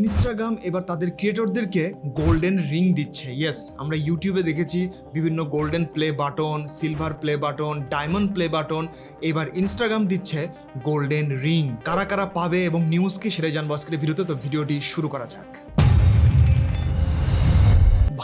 Instagram এবার তাদের ক্রিয়েটরদেরকে গোল্ডেন রিং দিচ্ছে। ইয়েস আমরা ইউটিউবে দেখেছি বিভিন্ন golden play button silver play button diamond play button এবার ইনস্টাগ্রাম দিচ্ছে গোল্ডেন রিং কারা কারা পাবে এবং নিউজ কি সেটাই জানব আজকের ভিডিওতে, তো ভিডিওটি শুরু করা যাক।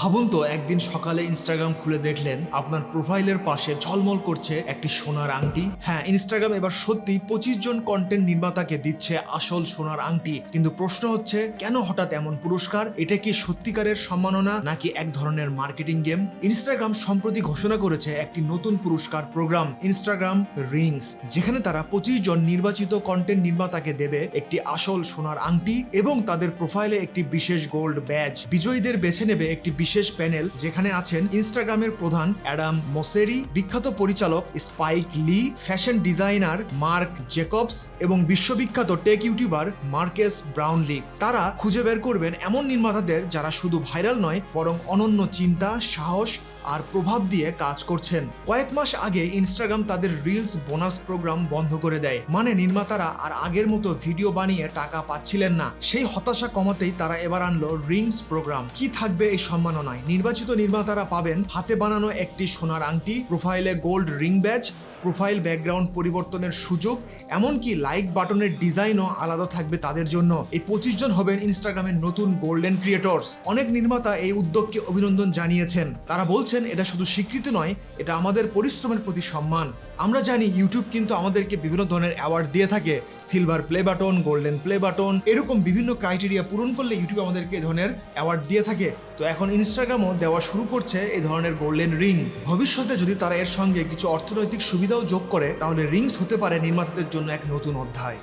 ভাবুন তো, একদিন সকালে ইনস্টাগ্রাম খুলে দেখলেন আপনার প্রোফাইলের পাশে ঝলমল করছে একটি সোনার আংটি। হ্যাঁ ইনস্টাগ্রাম এবার সত্যি পঁচিশ জন কন্টেন্ট নির্মাতাকে দিচ্ছে আসল সোনার আংটি। কিন্তু প্রশ্ন হচ্ছে, কেন হঠাৎ এমন পুরস্কার? এটা কি সত্যিকারের সম্মাননা নাকি এক ধরনের মার্কেটিং গেম ইনস্টাগ্রাম সম্প্রতি ঘোষণা করেছে একটি নতুন পুরস্কার প্রোগ্রাম ইনস্টাগ্রাম রিংস যেখানে তারা পঁচিশ জন নির্বাচিত কন্টেন্ট নির্মাতাকে দেবে একটি আসল সোনার আংটি এবং তাদের প্রোফাইলে একটি বিশেষ গোল্ড ব্যাজ বিজয়ীদের বেছে নেবে একটি বিশেষ প্যানেল যেখানে আছেন ইনস্টাগ্রামের প্রধান অ্যাডাম মোসেরি, বিখ্যাত পরিচালক Spike Lee, fashion designer Marc Jacobs এবং বিশ্ববিখ্যাত tech YouTuber Marques Brown Brownlee. তারা খুঁজে বের করবেন এমন নির্মাতাদের যারা শুধু ভাইরাল নয়, বরং অনন্য চিন্তা, সাহস আর প্রভাব দিয়ে কাজ করছেন। কয়েক মাস আগে ইনস্টাগ্রাম তাদের রিলস বোনাস প্রোগ্রাম বন্ধ করে দেয়। মানে নির্মাতারা আর আগের মতো ভিডিও বানিয়ে টাকা পাচ্ছিলেন না। সেই হতাশা কমাতেই তারা এবার আনলো রিংস প্রোগ্রাম কি থাকবে এই সম্মাননায়? নির্বাচিত নির্মাতারা পাবেন হাতে বানানো একটি সোনার আংটি প্রোফাইলে gold ring badge profile background পরিবর্তনের সুযোগ, এমনকি লাইক বাটনের ডিজাইনও আলাদা থাকবে তাদের জন্য। এই পঁচিশ জন হবেন ইনস্টাগ্রামের নতুন গোল্ডেন ক্রিয়েটর্স অনেক নির্মাতা এই উদ্যোগকে অভিনন্দন জানিয়েছেন। তারা বলছেন এটা শুধু স্বীকৃতি নয়, এটা আমাদের পরিশ্রমের প্রতি সম্মান। আমরা জানি ইউটিউব কিন্তু আমাদেরকে বিভিন্ন ধরনের অ্যাওয়ার্ড দিয়ে থাকে। Silver play button golden play button এরকম বিভিন্ন ক্রাইটেরিয়া পূরণ করলে ইউটিউব আমাদেরকে এই ধরনের অ্যাওয়ার্ড দিয়ে থাকে। তো এখন ইনস্টাগ্রামও দেওয়া শুরু করছে এই ধরনের গোল্ডেন রিং ভবিষ্যতে যদি তারা এর সঙ্গে কিছু অর্থনৈতিক সুবিধাও যোগ করে, তাহলে রিংস হতে পারে নির্মাতাদের জন্য এক নতুন অধ্যায়।